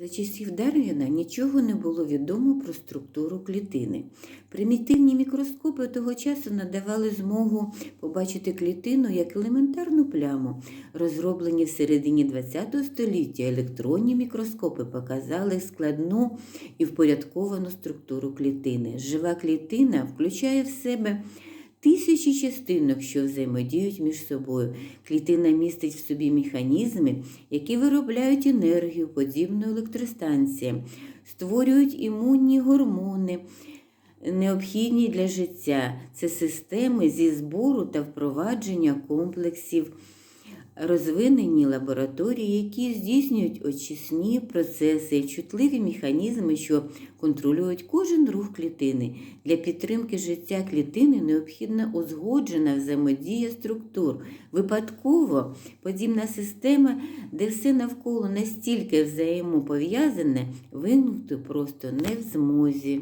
За часів Дарвіна нічого не було відомо про структуру клітини. Примітивні мікроскопи того часу надавали змогу побачити клітину як елементарну пляму. Розроблені в середині ХХ століття електронні мікроскопи показали складну і впорядковану структуру клітини. Жива клітина включає в себе тисячі частинок, що взаємодіють між собою. Клітина містить в собі механізми, які виробляють енергію, подібну електростанціям, створюють імунні гормони, необхідні для життя. Це системи зі збору та впровадження комплексів. Розвинені лабораторії, які здійснюють очисні процеси, чутливі механізми, що контролюють кожен рух клітини. Для підтримки життя клітини необхідна узгоджена взаємодія структур. Випадково подібна система, де все навколо настільки взаємопов'язане, виникнути просто не в змозі.